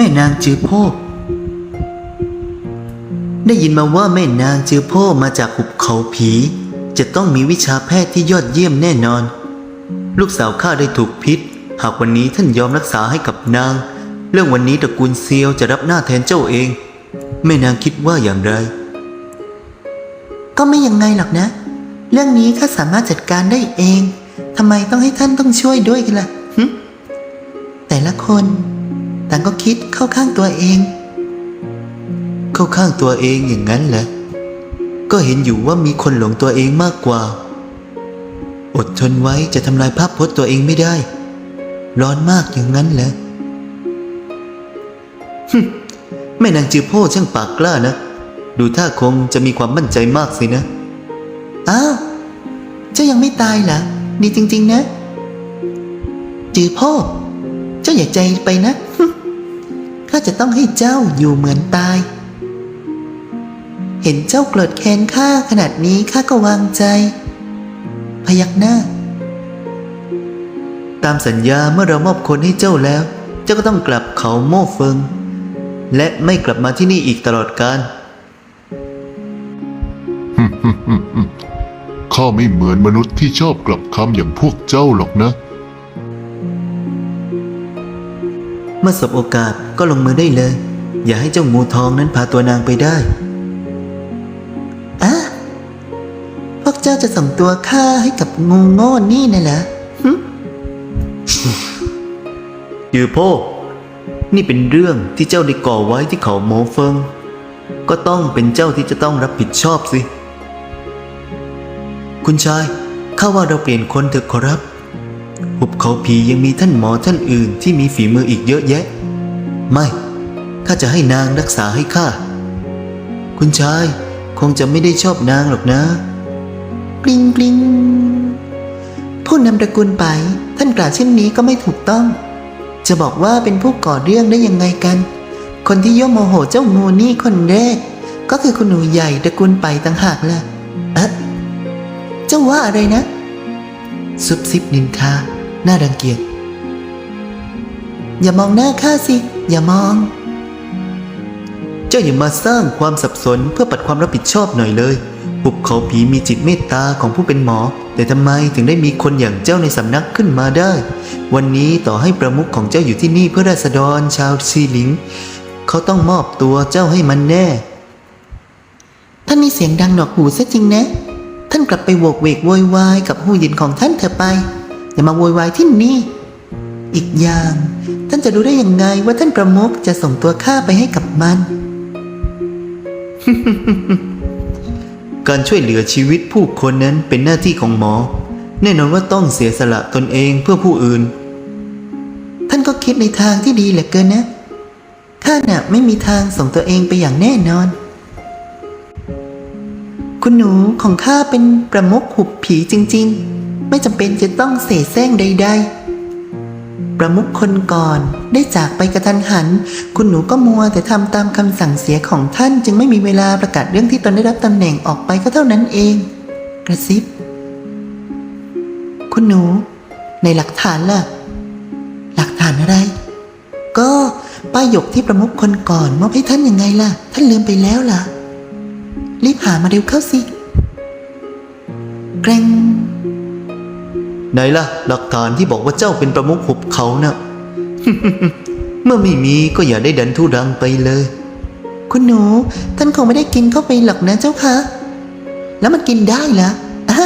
แม่นางจือโพกได้ยินมาว่าแม่นางจือโพกมาจากหุบเขาผี จะต้องมีวิชาแพทย์ที่ยอดเยี่ยมแน่นอน ลูกสาวข้าได้ถูกพิษ หากวันนี้ท่านยอมรักษาให้กับนาง เรื่องวันนี้ตระกูลเซียวจะรับหน้าแทนเจ้าเอง แม่นางคิดว่าอย่างไร ก็ไม่ยังไงหรอกนะ เรื่องนี้ข้าสามารถจัดการได้เองทำไมต้องให้ท่านต้องช่วยด้วยกันล่ะแต่ละคน ต่างก็คิดเข้าข้างตัวเอง เข้าข้างตัวเองอย่างนั้นเหรอก็เห็นอยู่ว่ามีคนหลงตัวเองมากกว่า อดทนไว้จะทำลายภาพพจน์ตัวเองไม่ได้ ร้อนมากอย่างนั้นเหรอฮึ่มแม่นางจือโพ่ช่างปากกล้านะ ดูท่าคงจะมีความมั่นใจมากสินะ อ้าวเจ้ายังไม่ตายเหรอดีจริง ๆ นะ จือพ่อเจ้าอย่าใจไปนะ ข้าจะต้องให้เจ้าอยู่เหมือนตาย เห็นเจ้าโกรธแค้นข้าขนาดนี้ข้าก็วางใจ พยักหน้า ตามสัญญาเมื่อเรามอบคนให้เจ้าแล้ว เจ้าก็ต้องกลับเขาโม่เฟิง และไม่กลับมาที่นี่อีกตลอดกาลข้าไม่เหมือนมนุษย์ที่ชอบกลับคำอย่างพวกเจ้าหรอกนะ เมื่อสบโอกาสก็ลงมือได้เลย อย่าให้เจ้างูทองนั้นพาตัวนางไปได้อะพวกเจ้าจะส่งตัวข้าให้กับงูโง่นี่น่ะเหรอหึยือโพนี่เป็นเรื่องที่เจ้าได้ก่อไว้ที่เขาโมเฟิง ก็ต้องเป็นเจ้าที่จะต้องรับผิดชอบสิ คุณชายข้าว่าเราเปลี่ยนคนเถอะขอรับ หุบเขาผียังมีท่านหมอท่านอื่นที่มีฝีมืออีกเยอะแยะ ไม่ ข้าจะให้นางรักษาให้ข้า คุณชายคงจะไม่ได้ชอบนางหรอกนะกริงกริงผู้นำตระกูลไป ท่านกล่าวเช่นนี้ก็ไม่ถูกต้อง จะบอกว่าเป็นผู้ก่อเรื่องได้ยังไงกัน คนที่ย่อมโมโหเจ้างูนี่คนแรก ก็คือคุณหนูใหญ่ตระกูลไปต่างหากล่ะ เอ๊ะเจ้าว่าอะไรนะ ซุบซิบนินทาน่ารังเกียจ อย่ามองหน้าข้าสิ อย่ามอง เจ้าอย่ามาสร้างความสับสนเพื่อปัดความรับผิดชอบหน่อยเลยหุบเขาผีมีจิตเมตตาของผู้เป็นหมอ แต่ทำไมถึงได้มีคนอย่างเจ้าในสำนักขึ้นมาได้ วันนี้ต่อให้ประมุขของเจ้าอยู่ที่นี่เพื่อราษฎรชาวซีหลิง เขาต้องมอบตัวเจ้าให้มันแน่ ท่านมีเสียงดังหนวกหูซะจริงนะ ท่านกลับไปโวกเวกโวยวายกับหูหยินของท่านเถอะไป อย่ามาโวยวายที่นี่ อีกอย่าง ท่านจะรู้ได้ยังไงว่าท่านประมุขจะส่งตัวข้าไปให้กับมัน การช่วยเหลือชีวิตผู้คนนั้นเป็นหน้าที่ของหมอ แน่นอนว่าต้องเสียสละตนเองเพื่อผู้อื่น ท่านก็คิดในทางที่ดีเหลือเกินนะข้าน่ะไม่มีทางส่งตัวเองไปอย่างแน่นอน คุณหนูของข้าเป็นประมุขหุบผีจริง ๆ ไม่จำเป็นจะต้องเสแสร้งใด ๆ ประมุขคนก่อนได้จากไปกระทันหัน คุณหนูก็มัวแต่ทำตามคำสั่งเสียของท่าน จึงไม่มีเวลาประกาศเรื่องที่ตนได้รับตำแหน่งออกไปก็เท่านั้นเอง กระซิบ คุณหนู ในหลักฐานล่ะ หลักฐานอะไร ก็ป้ายหยกที่ประมุขคนก่อนมอบให้ท่านยังไงล่ะ ท่านลืมไปแล้วล่ะ รีบหามาเร็วเข้าสิแกรงไหนล่ะ หลักฐานที่บอกว่าเจ้าเป็นประมุขหุบเขานะ่ะเมื่อไม่มีก็อย่าได้ดันทุรังไปเลย คุณหนู ท่านคงไม่ได้กินเข้าไปหรอกนะเจ้าค่ะแล้วมันกินได้เหรออะ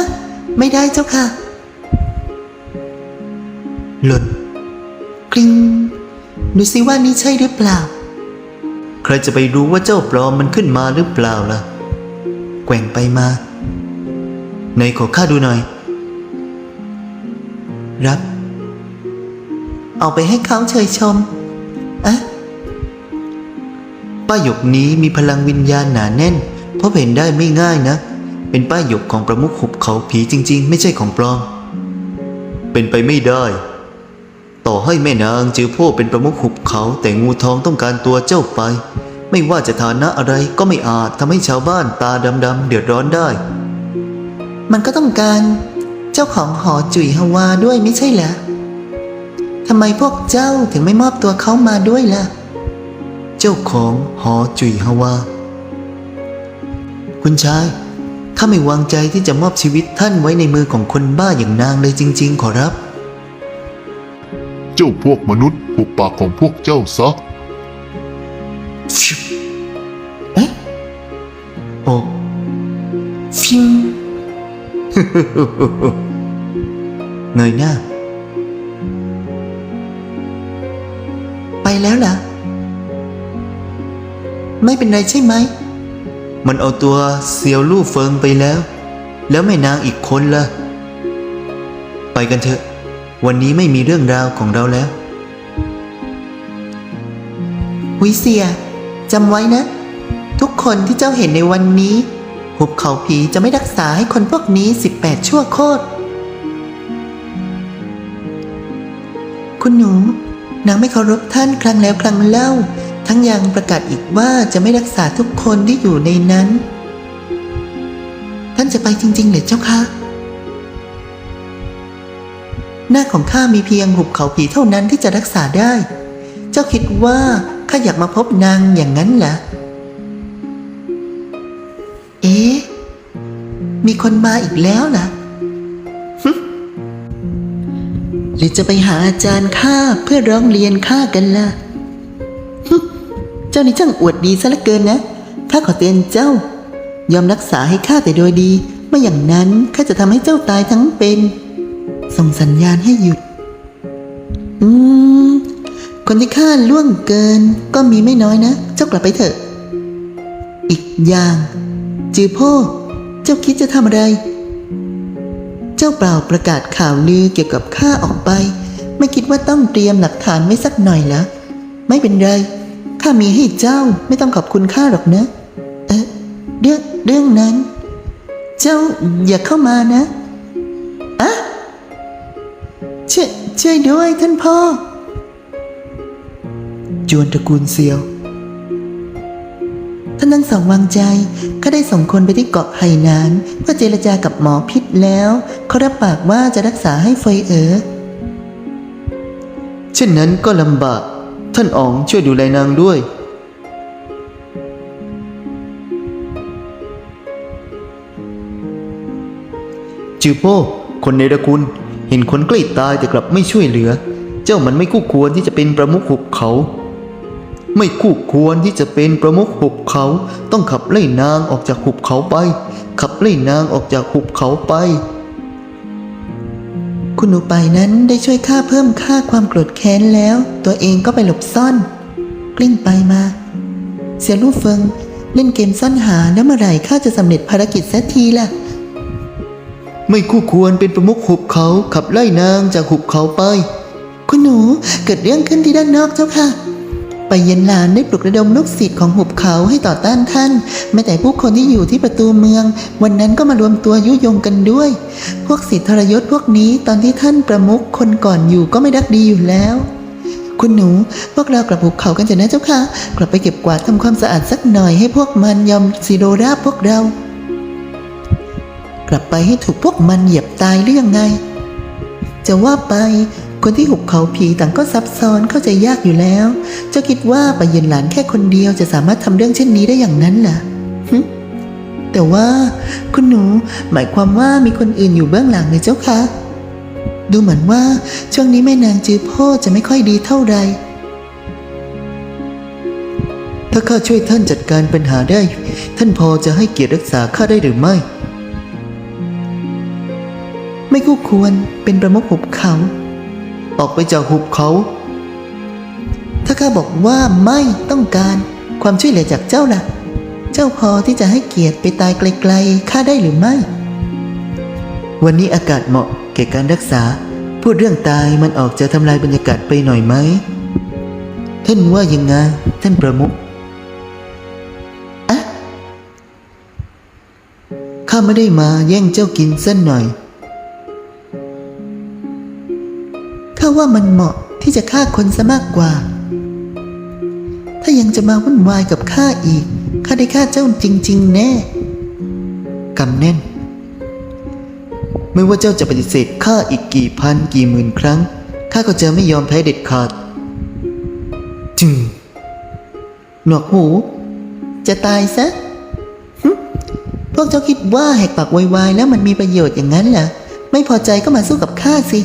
ไม่ได้เจ้าค่ะ หล่นกริงดูสิว่านี่ใช่หรือเปล่า ใครจะไปรู้ว่าเจ้าปลอมมันขึ้นมาหรือเปล่าล่ะ แกว่งไปมาไหนขอข้าดูหน่อย รับ เอาไปให้เขาเชยชมอะป้ายหยกนี้มีพลังวิญญาณหนาแน่น เพราะเห็นได้ไม่ง่ายนะ เป็นป้ายหยกของประมุขหุบเขาผีจริง ๆ ไม่ใช่ของปลอม เป็นไปไม่ได้ ต่อให้แม่นางจือพ่อเป็นประมุขหุบเขาแต่งูทองต้องการตัวเจ้าไป ไม่ว่าจะฐานะอะไรก็ไม่อาจทำให้ชาวบ้านตาดำๆเดือดร้อนได้ มันก็ต้องการเจ้าของหอจุ๋ยฮวาด้วยไม่ใช่เหรอทำไมพวกเจ้าถึงไม่มอบตัวเขามาด้วยล่ะ เจ้าของหอจุยฮาวา คุณชายข้าไม่วางใจที่จะมอบชีวิตท่านไว้ในมือของคนบ้าอย่างนางเลยจริง ๆ ขอรับ เจ้าพวกมนุษย์หุบปากของพวกเจ้าซะ ฟิวเอ๊ะโอ้ฟิวเงยหน้า ไปแล้วล่ะ ไม่เป็นไรใช่ไหม มันเอาตัวเซียวลู่เฟิงไปแล้ว แล้วแม่นางอีกคนล่ะ ไปกันเถอะ วันนี้ไม่มีเรื่องราวของเราแล้ววิเซีย จำไว้นะ ทุกคนที่เจ้าเห็นในวันนี้ หุบเขาผีจะไม่รักษาให้คนพวกนี้ 18 ชั่วโคตร คุณหนูนางไม่เคารพท่านครั้งแล้วครั้งเล่า ทั้งยังประกาศอีกว่าจะไม่รักษาทุกคนที่อยู่ในนั้น ท่านจะไปจริงๆเหรือเจ้าคะหน้าของข้ามีเพียงหุบเขาผีเท่านั้นที่จะรักษาได้ เจ้าคิดว่า ข้าอยากมาพบนางอย่างนั้นเหรอ เอ๊ะ มีคนมาอีกแล้วล่ะหรือจะไปหาอาจารย์ข้าเพื่อร้องเรียนข้ากันล่ะ เจ้านี่ช่างอวดดีซะเหลือเกินนะ ข้าขอเตือนเจ้า ยอมรักษาให้ข้าแต่โดยดี ไม่อย่างนั้นข้าจะทำให้เจ้าตายทั้งเป็น ส่งสัญญาณให้หยุด คนที่ข้าล่วงเกินก็มีไม่น้อยนะ เจ้ากลับไปเถอะ อีกอย่าง จือพ่อเจ้าคิดจะทำอะไร เจ้าเปล่าประกาศข่าวลือเกี่ยวกับข้าออกไป ไม่คิดว่าต้องเตรียมหลักฐานไว้สักหน่อยเหรอไม่เป็นไรข้ามีให้เจ้าไม่ต้องขอบคุณข้าหรอกนะ เอ๊ะเรื่องเรื่องนั้น เจ้าอย่าเข้ามานะอะช่วยช่วยด้วยท่านพ่อ จวนตระกูลเซียวท่านทั้งสองวางใจข้าได้ส่งคนไปที่เกาะไหหนานเพื่อเจรจากับหมอพิษแล้วเขารับปากว่าจะรักษาให้เฟยเอ๋อเช่นนั้นก็ลำบาก ท่านอ๋องช่วยดูแลนางด้วยจือโป้คนในตระกูลเห็นคนใกล้ตายแต่กลับไม่ช่วยเหลือ เจ้ามันไม่คู่ควรที่จะเป็นประมุขหุบเขา ไม่คู่ควรที่จะเป็นประมุขหุบเขา ต้องขับไล่นางออกจากหุบเขาไป ขับไล่นางออกจากหุบเขาไป คุณหนูไปนั้นได้ช่วยข้าเพิ่มค่าความโกรธแค้นแล้ว ตัวเองก็ไปหลบซ่อน กลิ้งไปมา เสียลูกเฟิง เล่นเกมซ่อนหาแล้วเมื่อไหร่ข้าจะสำเร็จภารกิจสักทีล่ะ ไม่คู่ควรเป็นประมุขหุบเขา ขับไล่นางจากหุบเขาไป คุณหนูเกิดเรื่องขึ้นที่ด้านนอกเจ้าค่ะ ไปเย็นลานได้ปลุกระดมลูกศิษย์ของหุบเขาให้ต่อต้านท่านแม้แต่ผู้คนที่อยู่ที่ประตูเมือง วันนั้นก็มารวมตัวยุยงกันด้วย พวกศิษย์ทรยศพวกนี้ตอนที่ท่านประมุขคนก่อนอยู่ก็ไม่รักดีอยู่แล้ว คุณหนู พวกเรากลับหุบเขากันเถอะนะเจ้าค่ะ กลับไปเก็บกวาดทำความสะอาดสักหน่อยให้พวกมันยอมซีโรราบพวกเรา กลับไปให้ถูกพวกมันเหยียบตายหรือยังไงจะว่าไป คนที่หุบเขาผีต่างก็ซับซ้อนเข้าใจยากอยู่แล้ว เจ้าคิดว่าไปเย็นหลานแค่คนเดียวจะสามารถทำเรื่องเช่นนี้ได้อย่างนั้นเหรอแต่ว่าคุณหนูหมายความว่ามีคนอื่นอยู่เบื้องหลังในเจ้าคะดูเหมือนว่า ช่วงนี้แม่นางจือโพจะไม่ค่อยดีเท่าไรถ้าข้าช่วยท่านจัดการปัญหาได้ ท่านพอจะให้เกียรติรักษาข้าได้หรือไม่ ไม่คู่ควรเป็นประมุขหุบเขา ออกไปจากหุบเขา ถ้าข้าบอกว่าไม่ต้องการความช่วยเหลือจากเจ้าล่ะ เจ้าพอที่จะให้เกียรติไปตายไกลๆข้าได้หรือไม่ วันนี้อากาศเหมาะแก่การรักษา พูดเรื่องตายมันออกจะทำลายบรรยากาศไปหน่อยไหมท่านว่ายังไงท่านประมุขอะข้าไม่ได้มาแย่งเจ้ากินเส้นหน่อย ว่ามันเหมาะที่จะฆ่าคนซะมากกว่า ถ้ายังจะมาวุ่นวายกับข้าอีก ข้าได้ฆ่าเจ้าจริง ๆ แน่ กำแน่น ไม่ว่าเจ้าจะปฏิเสธข้าอีกกี่พันกี่หมื่นครั้ง ข้าก็จะไม่ยอมแพ้เด็ดขาด จึง หนวกหู จะตายซะพวกเจ้าคิดว่าแหกปากวายแล้วมันมีประโยชน์อย่างนั้นเหรอ ไม่พอใจก็มาสู้กับข้าสิ